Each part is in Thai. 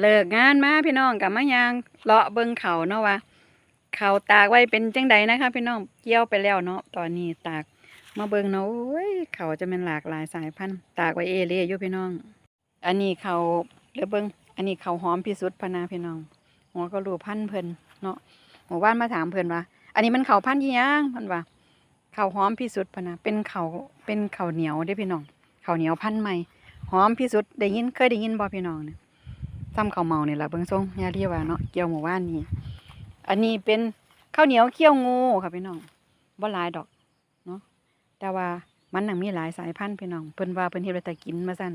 เลิกงานมาพี่น้องกับมายางเลาะเบิ่งเขาเนาะว่าเขาตากไว้เป็นจังใดนะคะ พี่น้องเกี่ยวไปแล้วเนาะตอนนี้ตากมาเบิ่งเนาะโอ้ยเขาจะเป็นหลากหลายสายพันธุ์ตากไว้เอเล่อยู่พี่น้อง อันนี้เขาเดี๋ยวเบิ่งอันนี้เขาหอมที่สุดพนาพี่น้องหัวก็รูพันเพลินเนาะหมู่บ้านมาถามเพลินว่าอันนี้มันเขาพันยี่ยังพิ่นว่าเขาหอมที่สุดพนะเป็นเขาเป็นเขาเหนียวเด้พี่น้องเขาเหนียวพันใหม่หอมที่สุดได้ยินเคยได้ยินบ่พี่น้องเนี่ย ซ้ำข้าวเมาเนี่แหละเบิ่งทรงยาเรียกว่าเนาะเกี่ยวหมู่บ้านนี่อันนี้เป็นข้าวเหนียวเคี่ยวงูค่ะพี่น้องบ่หลายดอกเนาะแต่ว่ามันหนังมีหลายสายพันธุ์พี่น้องเพิ่นว่าเพิ่นเฮ็ดไว้แต่กินมาซั่น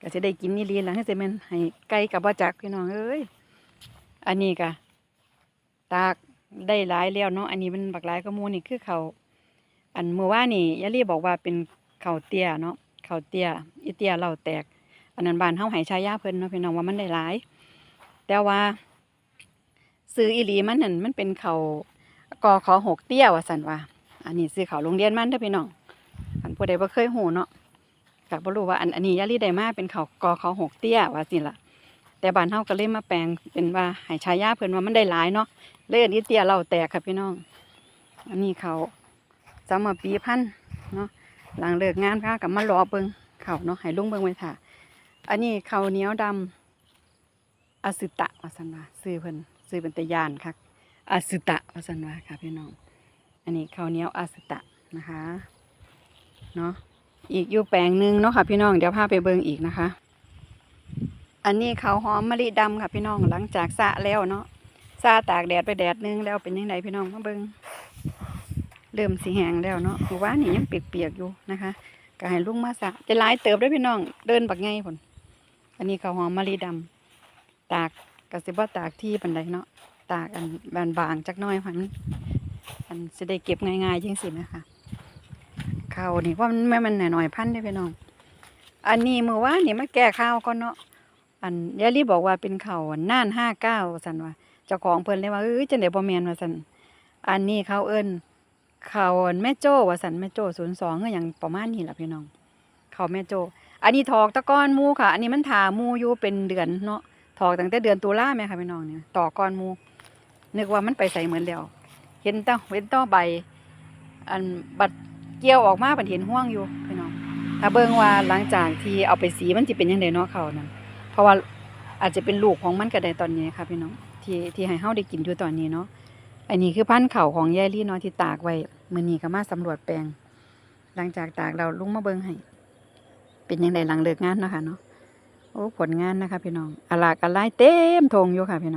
ก็สิได้กินนี่ลีหลังให้สิแม่นให้ไก่กับบ่จักพี่น้องเอ้ยอันนี้ก็ตากได้หลายแล้วเนาะอันนี้มันบักหลายก็มูนี่คือเขาอันเมื่อวานนี่ยาเรียบอกว่าเป็นข้าวเตี้ยเนาะข้าวเตี้ยอีเตี้ยเหล่าแตก อันนั้นบานเฮาให้ชายาเพิ่นเนาะพี่น้องว่ามันได้หลาย แต่ว่าซื้ออีหลีมันนั่นมันเป็นเขากอขอหกเตี้ยว่าซั่นว่า อันนี้ซื้อเขาโรงเรียนมันเด้อพี่น้องอันผู้ใดบ่เคยหูเนาะก็บ่รู้ว่าอันอันนี้ยาลีได้มาเป็นเขากอขอหกเตี้ยว่าสิล่ะ แต่บานเฮาก็เลยมาแปลงเป็นว่าให้ชายาเพิ่นว่ามันได้หลายเนาะเลยอันนี้เตี้ยเราแตกค่ะพี่น้อง อันนี้เขาวสาปีพันเนาะหลังเลิกงานพากับมารอเบิงเขาเนาะให้ลุงเบิงไว้ท่า อันนี้ข้าวเหนียวดำอสึตะวาสันวาซื้อเพิ่นซื้อเป็นตะยานค่ะอสึตะวาสันวาค่ะพี่น้อง อันนี้ข้าวเหนียวอสึตะนะคะเนาะอีกอยู่แปลงหนึ่งเนาะค่ะพี่น้องเดี๋ยวพาไปเบิ่งอีกนะคะ อันนี้ข้าวหอมมะลิดำค่ะพี่น้องหลังจากสะแล้วเนาะสระตากแดดไปแดดหนึงแล้วเป็นยังไงพี่น้องมาเบิ่งเริ่มสีแหงแล้วเนาะคือว่านี่ยังเปียกๆอยู่นะคะก็ให้ลุงมาสะจะหลายเติบด้วยพี่น้อง เดินบักไงผล อันนี้ข้าวหอมมะลิดำตากกสิบ่ตากที่ปันใดเนาะตากอันบานบางๆจักน้อยพันอันจะได้เก็บง่ายๆจังสินะคะข้าวนี่ว่ามันแม่มันหน่อยๆพันได้พี่น้อง อันนี้เมื่อวานนี่มาแก้ข้าวก่อนเนาะอันยายลีบอกว่าเป็นข้าวน่านห้าเก้าสันว่าเจ้าของเพิ่นเลยว่าเอ้ยจังได๋บ่แม่นว่าสันอันนี้เขาเอิ้นเขาแม่โจ้ว่าสันแม่โจ้ศูนย์สองก็อย่างประมาณนี้แหละพี่น้อง เขาแม่โจ้อันนี้ถอกตะก้อนมูค่ะ อันนี้มันถามูอยู่เป็นเดือนเนาะถอกตั้งแต่เดือนตุลาแม่ค่ะพี่น้องเนี่ยต่อก้อนมูนึกว่ามันไปใส่เหมือนแล้วเห็นต้อเห็นต้อใบ อันบัดเกี่ยวออกมาบัดเห็นห่วงอยู่พี่น้องถ้าเบิ่งว่าหลังจากที่เอาไปสีมันจะเป็นยังไงเนาะเขานั่นเพราะว่าอาจจะเป็นลูกของมันก็ได้ตอนนี้ค่ะพี่น้องที่ที่ให้เฮาได้กินอยู่ตอนนี้เนาะอันนี้คือพันธุ์เข่าของยายลี่เนาะที่ตากไว้มื้อนี้ก็มาสำรวจแปลง หลังจากตากเราลุงมาเบิ่งให้ เป็นยังไงหลังเลิกงานเนาะคะเนาะโอ้ผลงานนะคะ พี่น้องอลากอะลายเต็มทงอยู่ค่ะพี่น้อง